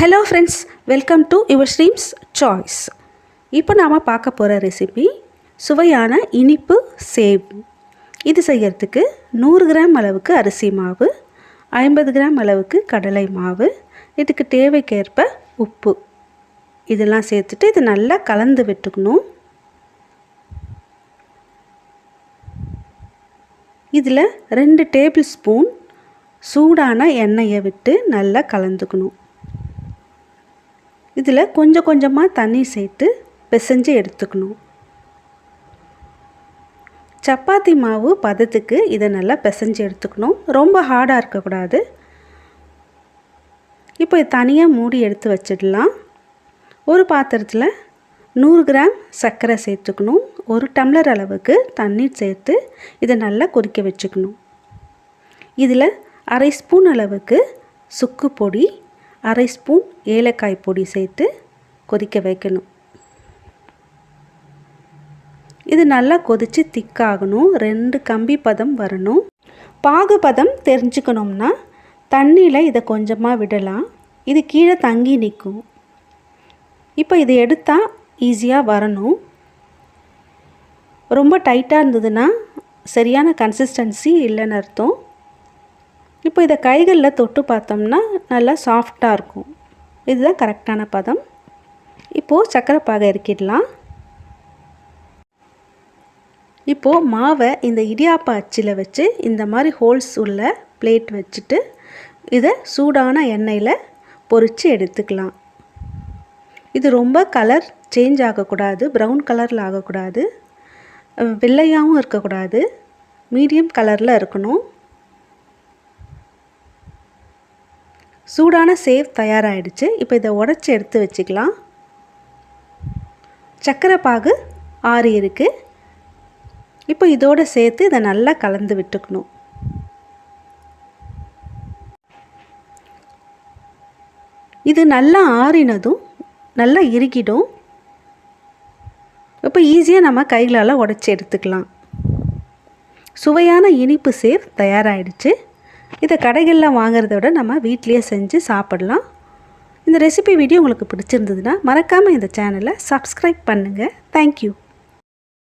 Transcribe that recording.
Hello friends welcome to your streams choice இப்போ நாம் பார்க்க போகிற ரெசிபி சுவையான இனிப்பு சேவ். இது செய்கிறதுக்கு நூறு கிராம் அளவுக்கு அரிசி மாவு ஐம்பது கிராம் அளவுக்கு கடலை மாவு இதுக்கு தேவைக்கேற்ப உப்பு. இதெல்லாம் சேர்த்துட்டு இது நல்லா கலந்து விட்டுக்கணும். இதில் ரெண்டு டேபிள் ஸ்பூன் சூடான எண்ணெயை விட்டு நல்லா கலந்துக்கணும். இதில் கொஞ்சம் கொஞ்சமாக தண்ணி சேர்த்து பிசைஞ்சு எடுத்துக்கணும். சப்பாத்தி மாவு பதத்துக்கு இதை நல்லா பிசைஞ்சு எடுத்துக்கணும். ரொம்ப ஹார்டாக இருக்கக்கூடாது. இப்போ தனியாக மூடி எடுத்து வச்சிடலாம். ஒரு பாத்திரத்தில் நூறு கிராம் சர்க்கரை சேர்த்துக்கணும். ஒரு டம்ளர் அளவுக்கு தண்ணீர் சேர்த்து இதை நல்லா கொதிக்க வச்சுக்கணும். இதில் அரை ஸ்பூன் அளவுக்கு சுக்கு பொடி அரை ஸ்பூன் ஏலக்காய் பொடி சேர்த்து கொதிக்க வைக்கணும். இது நல்லா கொதித்து திக்காகணும் ரெண்டு கம்பி பதம் வரணும். பாகுபதம் தெரிஞ்சுக்கணும்னா தண்ணியில் இதை கொஞ்சமாக விடலாம். இது கீழே தங்கி நிற்கும். இப்போ இதை எடுத்தால் ஈஸியாக வரணும். ரொம்ப டைட்டாக இருந்ததுன்னா சரியான கன்சிஸ்டன்சி இல்லைன்னு அர்த்தம். இப்போ இதை கைகளில் தொட்டு பார்த்தோம்னா நல்லா சாஃப்டாக இருக்கும். இதுதான் கரெக்டான பதம். இப்போது சக்கரை பாகை இறக்கிடலாம். இப்போது மாவை இந்த இடியாப்ப அச்சில் வச்சு இந்த மாதிரி ஹோல்ஸ் உள்ள பிளேட் வச்சுட்டு இதை சூடான எண்ணெயில் பொறித்து எடுத்துக்கலாம். இது ரொம்ப கலர் சேஞ்ச் ஆகக்கூடாது ப்ரௌன் கலரில் ஆகக்கூடாது வெள்ளையாகவும் இருக்கக்கூடாது மீடியம் கலரில் இருக்கணும். சூடான சேவ் தயாராகிடுச்சு இப்போ இதை உடச்சி எடுத்து வச்சுக்கலாம். சர்க்கரை பாகு ஆறி இருக்குது இப்போ இதோடு சேர்த்து இதை நல்லா கலந்து விட்டுக்கணும். இது நல்லா ஆறினதும் நல்லா இறுகிடும். இப்போ ஈஸியாக நம்ம கைகளால் உடச்சி எடுத்துக்கலாம். சுவையான இனிப்பு சேவ் தயாராகிடுச்சு இதை கடைகளில் வாங்குறத விட நம்ம வீட்லேயே செஞ்சு சாப்பிடலாம். இந்த ரெசிபி வீடியோ உங்களுக்கு பிடிச்சிருந்ததுன்னா மறக்காமல் இந்த சேனலை சப்ஸ்கிரைப் பண்ணுங்கள் தேங்க்யூ